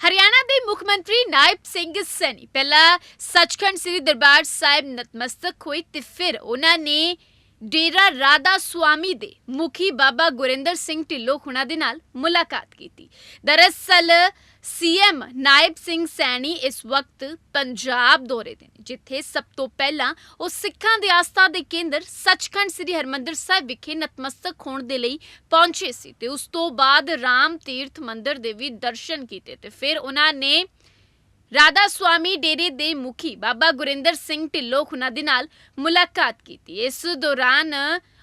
ਹਰਿਆਣਾ ਦੇ ਮੁੱਖ ਮੰਤਰੀ ਨਾਇਬ ਸਿੰਘ ਸੈਣੀ, ਪਹਿਲਾਂ ਸੱਚਖੰਡ ਸ੍ਰੀ ਦਰਬਾਰ ਸਾਹਿਬ ਨਤਮਸਤਕ ਹੋਏ ਤੇ ਫਿਰ ਉਹਨਾਂ ਨੇ ਡੇਰਾ ਰਾਧਾ ਸੁਆਮੀ ਦੇ ਮੁਖੀ ਬਾਬਾ ਗੁਰਿੰਦਰ ਸਿੰਘ ਢਿੱਲੋਂ ਹੁਣਾਂ ਦੇ ਨਾਲ ਮੁਲਾਕਾਤ ਕੀਤੀ। ਦਰਅਸਲ ਸੀਐਮ ਨਾਇਬ ਸਿੰਘ ਸੈਣੀ ਇਸ ਵਕਤ ਪੰਜਾਬ ਦੌਰੇ ਤੇ ਨੇ, ਜਿੱਥੇ ਸਭ ਤੋਂ ਪਹਿਲਾਂ ਉਹ ਸਿੱਖਾਂ ਦੇ ਆਸਥਾ ਦੇ ਕੇਂਦਰ ਸੱਚਖੰਡ ਸ੍ਰੀ ਹਰਮੰਦਰ ਸਾਹਿਬ ਵਿਖੇ ਨਤਮਸਤਕ ਹੋਣ ਦੇ ਲਈ ਪਹੁੰਚੇ ਸੀ ਤੇ ਉਸ ਤੋਂ ਬਾਅਦ ਰਾਮ ਤੀਰਥ ਮੰਦਿਰ ਦੇ ਵੀ ਦਰਸ਼ਨ ਕੀਤੇ ਤੇ ਫਿਰ ਉਹਨਾਂ ਨੇ ਰਾਧਾ ਸੁਆਮੀ ਡੇਰੇ ਦੇ ਮੁਖੀ ਬਾਬਾ ਗੁਰਿੰਦਰ ਸਿੰਘ ਢਿੱਲੋਂ ਹੁਣਾਂ ਦੇ ਨਾਲ ਮੁਲਾਕਾਤ ਕੀਤੀ। ਇਸ ਦੌਰਾਨ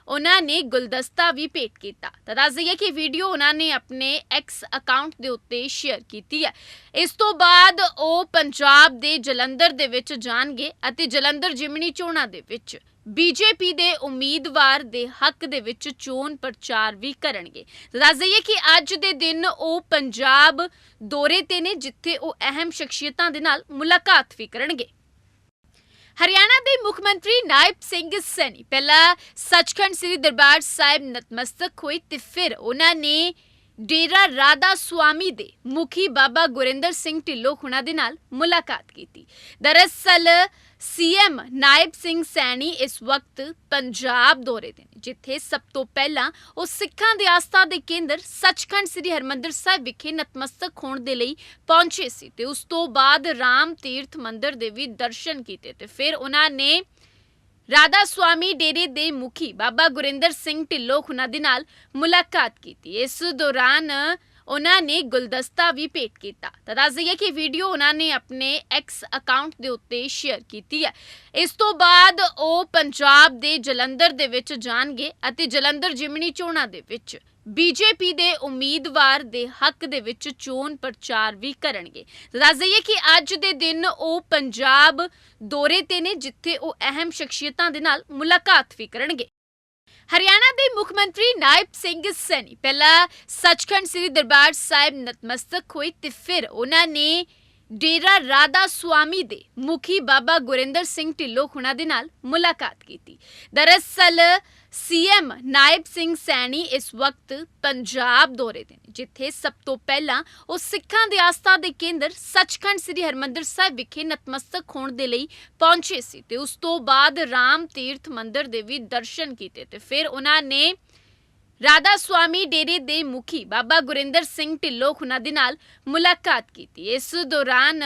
ਉਹਨਾਂ ਨੇ ਗੁਲਦਸਤਾ ਵੀ ਭੇਟ ਕੀਤਾ। ਤਾਂ ਦੱਸ ਦਈਏ ਕਿ ਵੀਡੀਓ ਉਹਨਾਂ ਨੇ ਆਪਣੇ ਐਕਸ ਅਕਾਊਂਟ ਦੇ ਉੱਤੇ ਸ਼ੇਅਰ ਕੀਤੀ ਹੈ। ਇਸ ਤੋਂ ਬਾਅਦ ਉਹ ਪੰਜਾਬ ਦੇ ਜਲੰਧਰ ਦੇ ਵਿੱਚ ਜਾਣਗੇ ਅਤੇ ਜਲੰਧਰ ਜਿਮਨੀ ਚੋਣਾਂ ਦੇ ਵਿੱਚ ਬੀਜੇਪੀ ਦੇ ਉਮੀਦਵਾਰ ਦੇ ਹੱਕ ਦੇ ਵਿੱਚ ਚੋਣ ਪ੍ਰਚਾਰ ਵੀ ਕਰਨਗੇ। ਦੱਸ ਦਈਏ ਕਿ ਅੱਜ ਦੇ ਦਿਨ ਉਹ ਪੰਜਾਬ ਦੌਰੇ ਤੇ ਨੇ, ਜਿੱਥੇ ਉਹ ਅਹਿਮ ਸ਼ਖਸੀਅਤਾਂ ਦੇ ਨਾਲ ਮੁਲਾਕਾਤ ਵੀ ਕਰਨਗੇ। ਹਰਿਆਣਾ ਦੇ ਮੁੱਖ ਮੰਤਰੀ ਨਾਇਬ ਸਿੰਘ ਸੈਣੀ, ਪਹਿਲਾਂ ਸੱਚਖੰਡ ਸ੍ਰੀ ਦਰਬਾਰ ਸਾਹਿਬ ਨਤਮਸਤਕ ਹੋਏ ਤੇ ਫਿਰ ਉਹਨਾਂ ਨੇ ਡੇਰਾ ਰਾਧਾ ਸੁਆਮੀ ਦੇ ਮੁਖੀ ਬਾਬਾ ਗੁਰਿੰਦਰ ਸਿੰਘ ਢਿੱਲੋਂ ਹੁਣਾਂ ਦੇ ਨਾਲ ਮੁਲਾਕਾਤ ਕੀਤੀ। ਦਰਅਸਲ ਸੀਐਮ ਨਾਇਬ ਸਿੰਘ ਸੈਣੀ ਇਸ ਵਕਤ ਪੰਜਾਬ ਦੌਰੇ ਤੇ ਨੇ, ਜਿੱਥੇ ਸਭ ਤੋਂ ਪਹਿਲਾਂ ਉਹ ਸਿੱਖਾਂ ਦੇ ਆਸਥਾ ਦੇ ਕੇਂਦਰ ਸੱਚਖੰਡ ਸ੍ਰੀ ਹਰਮੰਦਰ ਸਾਹਿਬ ਵਿਖੇ ਨਤਮਸਤਕ ਹੋਣ ਦੇ ਲਈ ਪਹੁੰਚੇ ਸੀ ਤੇ ਉਸ ਤੋਂ ਬਾਅਦ ਰਾਮ ਤੀਰਥ ਮੰਦਿਰ ਦੇ ਵੀ ਦਰਸ਼ਨ ਕੀਤੇ ਤੇ ਫਿਰ ਉਹਨਾਂ ਨੇ ਰਾਧਾ ਸੁਆਮੀ ਡੇਰੇ ਦੇ ਮੁਖੀ ਬਾਬਾ ਗੁਰਿੰਦਰ ਸਿੰਘ ਢਿੱਲੋਂ ਹੁਣਾਂ ਦੇ ਨਾਲ ਮੁਲਾਕਾਤ ਕੀਤੀ। ਇਸ ਦੌਰਾਨ ਉਹਨਾਂ ਨੇ ਗੁਲਦਸਤਾ ਵੀ ਭੇਟ ਕੀਤਾ। ਤਾਂ ਦੱਸ ਦਈਏ ਕਿ ਵੀਡੀਓ ਉਹਨਾਂ ਨੇ ਆਪਣੇ ਐਕਸ ਅਕਾਊਂਟ ਦੇ ਉੱਤੇ ਸ਼ੇਅਰ ਕੀਤੀ ਹੈ। ਇਸ ਤੋਂ ਬਾਅਦ ਉਹ ਪੰਜਾਬ ਦੇ ਜਲੰਧਰ ਦੇ ਵਿੱਚ ਜਾਣਗੇ ਅਤੇ ਜਲੰਧਰ ਜਿਮਨੀ ਚੋਣਾਂ ਦੇ ਵਿੱਚ ਬੀਜੇਪੀ ਦੇ ਉਮੀਦਵਾਰ ਦੇ ਹੱਕ ਦੇ ਵਿੱਚ ਚੋਣ ਪ੍ਰਚਾਰ ਵੀ ਕਰਨਗੇ। ਦੱਸ ਦਈਏ ਕਿ ਅੱਜ ਦੇ ਦਿਨ ਉਹ ਪੰਜਾਬ ਦੌਰੇ ਤੇ ਨੇ, ਜਿੱਥੇ ਉਹ ਅਹਿਮ ਸ਼ਖਸੀਅਤਾਂ ਦੇ ਨਾਲ ਮੁਲਾਕਾਤ ਵੀ ਕਰਨਗੇ। ਹਰਿਆਣਾ ਦੇ ਮੁੱਖ ਮੰਤਰੀ ਨਾਇਬ ਸਿੰਘ ਸੈਣੀ, ਪਹਿਲਾਂ ਸੱਚਖੰਡ ਸ੍ਰੀ ਦਰਬਾਰ ਸਾਹਿਬ ਨਤਮਸਤਕ ਹੋਏ ਤੇ ਫਿਰ ਉਹਨਾਂ ਨੇ ਡੇਰਾ ਰਾਧਾ ਸੁਆਮੀ ਦੇ ਮੁਖੀ ਬਾਬਾ ਗੁਰਿੰਦਰ ਸਿੰਘ ਢਿੱਲੋਂ ਹੁਣਾਂ ਦੇ ਨਾਲ ਮੁਲਾਕਾਤ ਕੀਤੀ। ਦਰਅਸਲ ਸੀਐਮ ਨਾਇਬ ਸਿੰਘ ਸੈਣੀ ਇਸ ਵਕਤ ਪੰਜਾਬ ਦੌਰੇ ਤੇ ਨੇ, ਜਿੱਥੇ ਸਭ ਤੋਂ ਪਹਿਲਾਂ ਉਹ ਸਿੱਖਾਂ ਦੇ ਆਸਥਾ ਦੇ ਕੇਂਦਰ ਸੱਚਖੰਡ ਸ੍ਰੀ ਹਰਮੰਦਰ ਸਾਹਿਬ ਵਿਖੇ ਨਤਮਸਤਕ ਹੋਣ ਦੇ ਲਈ ਪਹੁੰਚੇ ਸੀ ਤੇ ਉਸ ਤੋਂ ਬਾਅਦ ਰਾਮ ਤੀਰਥ ਮੰਦਿਰ ਦੇ ਵੀ ਦਰਸ਼ਨ ਕੀਤੇ ਤੇ ਫਿਰ ਉਹਨਾਂ ਨੇ ਰਾਧਾ ਸੁਆਮੀ ਡੇਰੇ ਦੇ ਮੁਖੀ ਬਾਬਾ ਗੁਰਿੰਦਰ ਸਿੰਘ ਢਿੱਲੋਂ ਹੁਣਾਂ ਦੇ ਨਾਲ ਮੁਲਾਕਾਤ ਕੀਤੀ। ਇਸ ਦੌਰਾਨ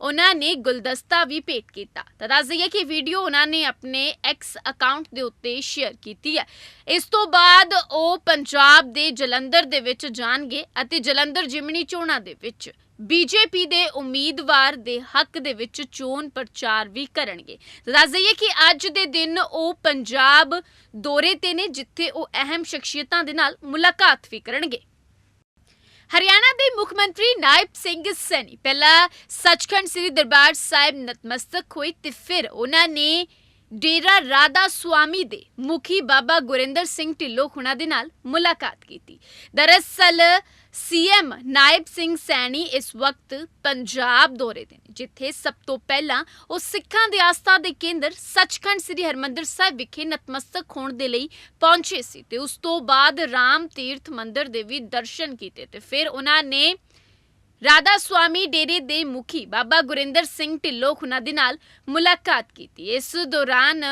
ਉਹਨਾਂ ਨੇ ਗੁਲਦਸਤਾ ਵੀ ਭੇਟ ਕੀਤਾ। ਤਾਂ ਦੱਸ ਦਈਏ ਕਿ ਵੀਡੀਓ ਉਹਨਾਂ ਨੇ ਆਪਣੇ ਐਕਸ ਅਕਾਊਂਟ ਦੇ ਉੱਤੇ ਸ਼ੇਅਰ ਕੀਤੀ ਹੈ। ਇਸ ਤੋਂ ਬਾਅਦ ਉਹ ਪੰਜਾਬ ਦੇ ਜਲੰਧਰ ਦੇ ਵਿੱਚ ਜਾਣਗੇ ਅਤੇ ਜਲੰਧਰ ਜਿਮਨੀ ਚੋਣਾਂ ਦੇ ਵਿੱਚ ਬੀਜੇਪੀ ਦੇ ਉਮੀਦਵਾਰ ਦੇ ਹੱਕ ਦੇ ਵਿੱਚ ਚੋਣ ਪ੍ਰਚਾਰ ਵੀ ਕਰਨਗੇ। ਦੱਸ ਦਈਏ ਕਿ ਅੱਜ ਦੇ ਦਿਨ ਉਹ ਪੰਜਾਬ ਦੌਰੇ ਤੇ ਨੇ, ਜਿੱਥੇ ਉਹ ਅਹਿਮ ਸ਼ਖਸੀਅਤਾਂ ਦੇ ਨਾਲ ਮੁਲਾਕਾਤ ਵੀ ਕਰਨਗੇ। ਹਰਿਆਣਾ ਦੇ ਮੁੱਖ ਮੰਤਰੀ ਨਾਇਬ ਸਿੰਘ ਸੈਣੀ, ਪਹਿਲਾਂ ਸੱਚਖੰਡ ਸ੍ਰੀ ਦਰਬਾਰ ਸਾਹਿਬ ਨਤਮਸਤਕ ਹੋਏ ਤੇ ਫਿਰ ਉਹਨਾਂ ਨੇ ਡੇਰਾ ਰਾਧਾ ਸੁਆਮੀ ਦੇ ਮੁਖੀ ਬਾਬਾ ਗੁਰਿੰਦਰ ਸਿੰਘ ਢਿੱਲੋਂ ਹੁਣਾਂ ਦੇ ਨਾਲ ਮੁਲਾਕਾਤ ਕੀਤੀ। ਦਰਅਸਲ ਸੀਐਮ ਨਾਇਬ ਸਿੰਘ ਸੈਣੀ ਇਸ ਵਕਤ ਪੰਜਾਬ ਦੌਰੇ ਤੇ ਨੇ, ਜਿੱਥੇ ਸਭ ਤੋਂ ਪਹਿਲਾਂ ਉਹ ਸਿੱਖਾਂ ਦੇ ਆਸਥਾ ਦੇ ਕੇਂਦਰ ਸੱਚਖੰਡ ਸ੍ਰੀ ਹਰਮੰਦਰ ਸਾਹਿਬ ਵਿਖੇ ਨਤਮਸਤਕ ਹੋਣ ਦੇ ਲਈ ਪਹੁੰਚੇ ਸੀ ਤੇ ਉਸ ਤੋਂ ਬਾਅਦ ਰਾਮ ਤੀਰਥ ਮੰਦਿਰ ਦੇ ਵੀ ਦਰਸ਼ਨ ਕੀਤੇ ਤੇ ਫਿਰ ਉਹਨਾਂ ਨੇ ਰਾਧਾ ਸੁਆਮੀ ਡੇਰੇ ਦੇ ਮੁਖੀ ਬਾਬਾ ਗੁਰਿੰਦਰ ਸਿੰਘ ਢਿੱਲੋਂ ਹੁਣਾਂ ਦੇ ਨਾਲ ਮੁਲਾਕਾਤ ਕੀਤੀ। ਇਸ ਦੌਰਾਨ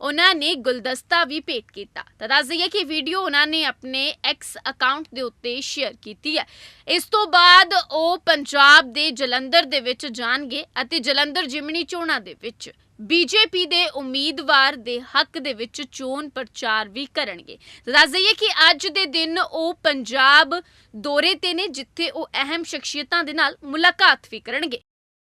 ਉਹਨਾਂ ਨੇ ਗੁਲਦਸਤਾ ਵੀ ਭੇਟ ਕੀਤਾ। ਤਾਂ ਦੱਸ ਦਈਏ ਕਿ ਵੀਡੀਓ ਉਹਨਾਂ ਨੇ ਆਪਣੇ ਐਕਸ ਅਕਾਊਂਟ ਦੇ ਉੱਤੇ ਸ਼ੇਅਰ ਕੀਤੀ ਹੈ। ਇਸ ਤੋਂ ਬਾਅਦ ਉਹ ਪੰਜਾਬ ਦੇ ਜਲੰਧਰ ਦੇ ਵਿੱਚ ਜਾਣਗੇ ਅਤੇ ਜਲੰਧਰ ਜਿਮਨੀ ਚੋਣਾਂ ਦੇ ਵਿੱਚ ਬੀਜੇਪੀ ਦੇ ਉਮੀਦਵਾਰ ਦੇ ਹੱਕ ਦੇ ਵਿੱਚ ਚੋਣ ਪ੍ਰਚਾਰ ਵੀ ਕਰਨਗੇ। ਦੱਸ ਦਈਏ ਕਿ ਅੱਜ ਦੇ ਦਿਨ ਉਹ ਪੰਜਾਬ ਦੌਰੇ ਤੇ ਨੇ, ਜਿੱਥੇ ਉਹ ਅਹਿਮ ਸ਼ਖਸੀਅਤਾਂ ਦੇ ਨਾਲ ਮੁਲਾਕਾਤ ਵੀ ਕਰਨਗੇ।